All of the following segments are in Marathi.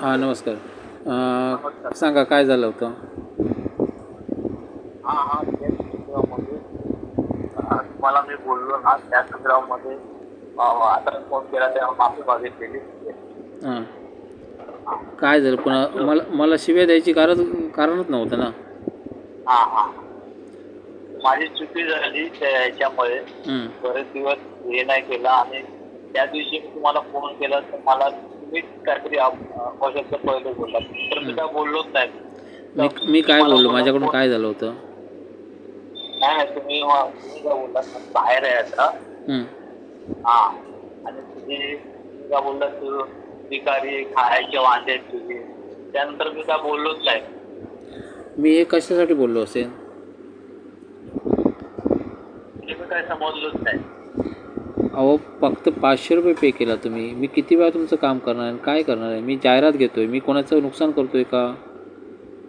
हां नमस्कार. सांगा काय झालं होतं? हा हा तुम्हाला मी बोललो ना त्या संदर्भामध्ये आता फोन केला तेव्हा माफी मागितलेली. हां. काय झालं? पुन्हा मला मला शिव्या द्यायची कारण कारणच नव्हतं ना? हा हा. माझी चुकी झाली त्या याच्यामुळे. हं. बरेच दिवस हे नाही केलं आणि त्या दिवशी मी तुम्हाला फोन केला तर मला तुम्ही काहीतरी पहिले तर मी काय बोललोच नाही. मी मी काय बोललो? माझ्याकडून काय झालं होतं? नाही नाही, तुम्ही तुम्ही काय बोललात? बाहेर आहे आता. हं. हा. आणि तुझी काय बोलला तू भिकारी खायचे वांदे आहेत तुझे. त्यानंतर मी काय बोललोच नाही. मी हे कशासाठी बोललो असेल? मी काय समजलोच नाही. अहो फक्त पाचशे रुपये पे केला तुम्ही. मी किती वेळा तुमचं काम करणार आहे काय करणार आहे? मी जाहिरात घेतोय. मी कोणाचं नुकसान करतोय का?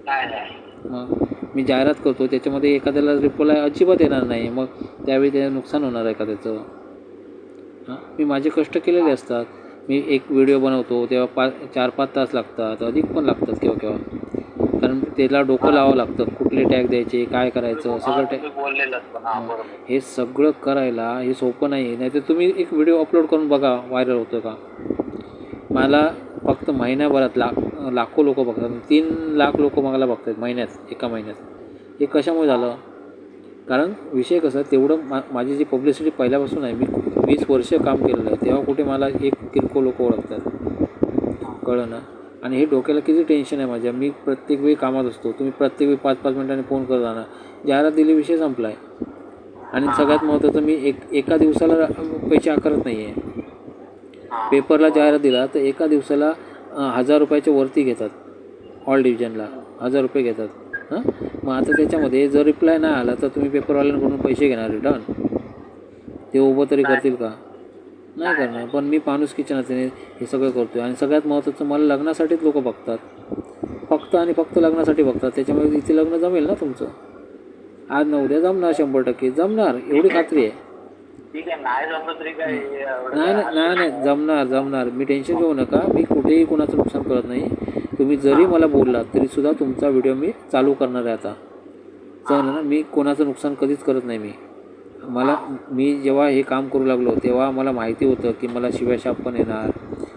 नाही नाही. मग मी जाहिरात करतो त्याच्यामध्ये एखाद्याला रिप्लाय अजिबात येणार नाही. मग त्यावेळी ते नुकसान होणार आहे का त्याचं? हां? मी माझे कष्ट केलेले असतात. मी एक व्हिडिओ बनवतो. तेव्हा पाच चार पाच तास लागतात. अधिक पण लागतात केव्हा केव्हा. त्याला डोकं लावावं लागतं. कुठले टॅग द्यायचे काय करायचं सगळं टॅग हा हे सगळं करायला हे सोपं नाही नाही तर तुम्ही एक व्हिडिओ अपलोड करून बघा व्हायरल होतं का? मला फक्त महिन्याभरात लाख लाखो लोक बघतात. तीन लाख लोक मला बघतात महिन्यात एका महिन्यात. हे कशामुळे झालं? कारण विषय कसा तेवढं मा माझी जी पब्लिसिटी पहिल्यापासून आहे मी वीस वर्ष काम केलेलं आहे. तेव्हा कुठे मला एक किरकोळ लोक ओळखतात. कळलं ना? आणि हे डोक्याला किती टेन्शन आहे माझ्या? मी प्रत्येक वेळी कामात असतो. तुम्ही प्रत्येक वेळी पाच पाच मिनिटांनी फोन करत राहणार. जाहिरात दिली विषय संपला आहे आणि सगळ्यात महत्त्वाचं मी एक एका दिवसाला पैसे आकारत नाही आहे पेपरला जाहिरात दिला तर एका दिवसाला हजार रुपयाच्या वरती घेतात. ऑल डिव्हिजनला हजार रुपये घेतात. हां? मग आता त्याच्यामध्ये जर रिप्लाय नाही आला तर तुम्ही पेपरवाल्यांकडून पैसे घेणार रिटर्न ते उभं तरी करतील का? नाही करणार पण मी माणूस किचनाचे हे सगळं करतो आणि सगळ्यात महत्त्वाचं मला लग्नासाठीच लोक बघतात. फक्त आणि फक्त लग्नासाठी बघतात. त्याच्यामुळे इथे लग्न जमेल ना तुमचं? आज न उद्या जमणार शंभर टक्के. जमणार एवढी खात्री आहे. ठीक आहे नाही नाही नाही नाही नाही जमणार जमणार. मी टेन्शन घेऊ नका. मी कुठेही कोणाचं नुकसान करत नाही. तुम्ही जरी मला बोललात तरीसुद्धा तुमचा व्हिडिओ मी चालू करणार आहे आता. चालेल ना? मी कोणाचं नुकसान कधीच करत नाही मी. मला मी जेव्हा हे काम करू लागलो तेव्हा मला माहिती होतं की मला शिव्याशाप पण येणार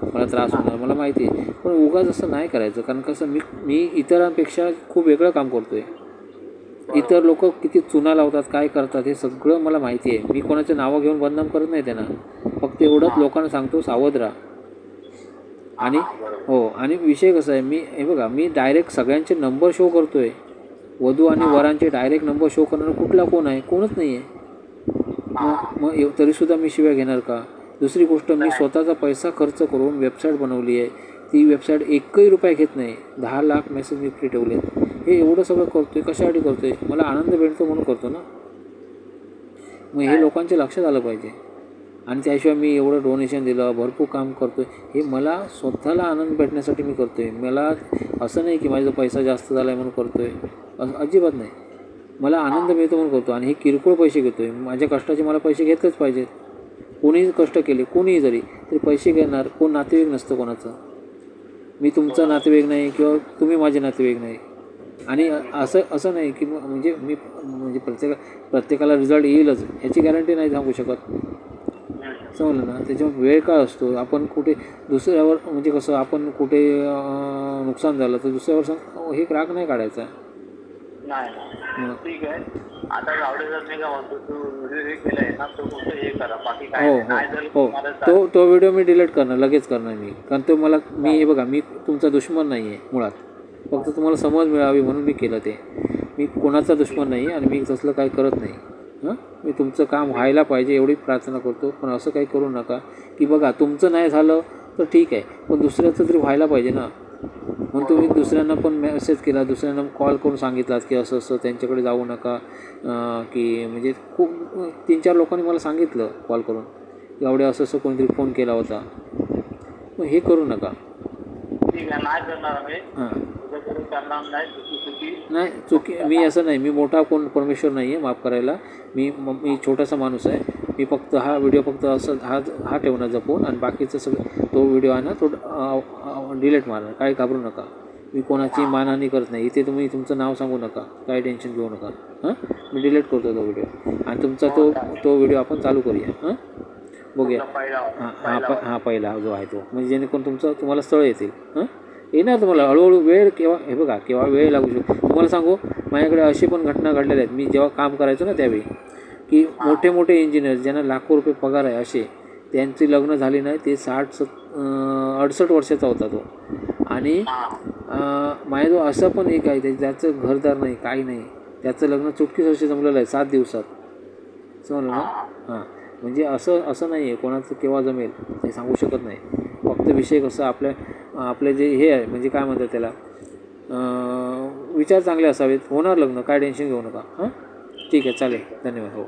मला त्रास होणार मला माहिती आहे. पण उगाच असं नाही करायचं कारण कसं मी मी इतरांपेक्षा खूप वेगळं काम करतो आहे इतर लोक किती चुना लावतात काय करतात हे सगळं मला माहिती आहे. मी कोणाचं नावं घेऊन बदनाम करत नाही त्यांना. फक्त एवढंच लोकांना सांगतो सावध राहा. आणि हो आणि विषय कसा आहे मी हे बघा मी डायरेक्ट सगळ्यांचे नंबर शो करतो आहे वधू आणि वरांचे डायरेक्ट नंबर शो करणारा कुठला कोण आहे कोणच नाही आहे मग मग तरीसुद्धा मी शिव्या घेणार का? दुसरी गोष्ट मी स्वतःचा पैसा खर्च करून वेबसाईट बनवली आहे. ती वेबसाईट एकही रुपया घेत नाही. दहा लाख मेसेज मी फ्री ठेवलेत. हे एवढं सगळं करतो आहे कशासाठी करतो आहे मला आनंद भेटतो म्हणून करतो ना? मग हे लोकांच्या लक्षात आलं पाहिजे. आणि त्याशिवाय मी एवढं डोनेशन दिलं भरपूर काम करतो आहे हे मला स्वतःला आनंद भेटण्यासाठी मी करतो आहे मला असं नाही की माझा पैसा जास्त झाला आहे म्हणून करतो आहे अजिबात नाही. मला आनंद मिळतो म्हणून करतो. आणि हे किरकोळ पैसे घेतो आहे माझ्या कष्टाचे मला पैसे घेतलेच पाहिजेत. कोणीही कष्ट केले कोणीही जरी तरी पैसे घेणार कोण नातेवाईक नसतं कोणाचं. मी तुमचा नातेवाईक नाही किंवा तुम्ही माझे नातेवाईक नाही. आणि असं असं नाही की म्हणजे मी म्हणजे प्रत्येका प्रत्येकाला रिझल्ट येईलच. ह्याची गॅरंटी नाही सांगू शकत. समजलं ना त्याच्यामुळे वेळ काय असतो? आपण कुठे दुसऱ्यावर म्हणजे कसं आपण कुठे नुकसान झालं तर दुसऱ्यावर सांग हे राग नाही काढायचा. नाही. ठीक आहे. आता गावडे जर मी काय म्हणतो तू व्हिडिओ हे केलाय ना तो फक्त हे करा. बाकी काय हो नाही. नाही हो. हो तो तो व्हिडिओ मी डिलीट करणार लगेच करणार मी. कारण तो मला मी हे बघा मी तुमचा दुश्मन नाही आहे मुळात. फक्त तुम्हाला समज मिळावी म्हणून मी केलं ते. मी कोणाचा दुश्मन नाही आहे आणि मी तसलं काही करत नाही. हां? मी तुमचं काम व्हायला पाहिजे एवढी प्रार्थना करतो. पण असं काही करू नका. की बघा तुमचं नाही झालं तर ठीक आहे. पण दुसऱ्याचं तरी व्हायला पाहिजे ना. म्हणून तुम्ही दुसऱ्यांना पण मेसेज केला दुसऱ्यांना कॉल करून सांगितलात की असं असं त्यांच्याकडे जाऊ नका की म्हणजे खूप तीन चार लोकांनी मला सांगितलं कॉल करून की एवढे असं असं कोणतरी फोन केला होता. मग हे करू नका. नाही चुकी मी असं नाही मी मोठा कोण परमेश्वर नाही आहे माफ करायला. मी म- मी छोटासा माणूस आहे. मी फक्त हा व्हिडिओ फक्त असं हा हा ठेवणार जपून आणि बाकीचं सगळं तो व्हिडिओ आहे ना तो डिलेट मारा काही घाबरू नका. मी कोणाची मानहानी करत नाही. इथे तुम्ही तुमचं नाव सांगू नका. काही टेन्शन घेऊ नका. हां? मी डिलीट करतो तो व्हिडिओ आणि तुमचा तो तो व्हिडिओ आपण चालू करूया. हां? बघूया. हां हां प हां पहिला जो आहे तो. म्हणजे जेणेकरून तुमचं तुम्हाला स्थळ येतील. हां? येणार तुम्हाला. हळूहळू वेळ केव्हा हे बघा केव्हा वेळ लागू शकतो. तुम्हाला सांगू माझ्याकडे अशी पण घटना घडलेल्या आहेत. मी जेव्हा काम करायचो ना त्यावेळी की मोठे मोठे इंजिनियर ज्यांना लाखो रुपये पगार आहे असे त्यांची लग्न झाली नाही ते साठ सत अडुसष्ट वर्षाचा होता तो. आणि अं, माझ्याजवळ असं पण एक आहे त्या- ज्याचं घरदार नाही काही नाही त्याचं लग्न चुटकीस वर्षी जमलेलं आहे सात दिवसात. समजलं ना? हां. म्हणजे असं असं नाही आहे कोणाचं केव्हा जमेल ते सांगू शकत नाही. फक्त विषय कसं आपल्या आपले जे हे आहे म्हणजे काय म्हणतात त्याला विचार चांगले असावेत होणार लग्न काय टेन्शन घेऊ नका हां? ठीक आहे चालेल धन्यवाद हो.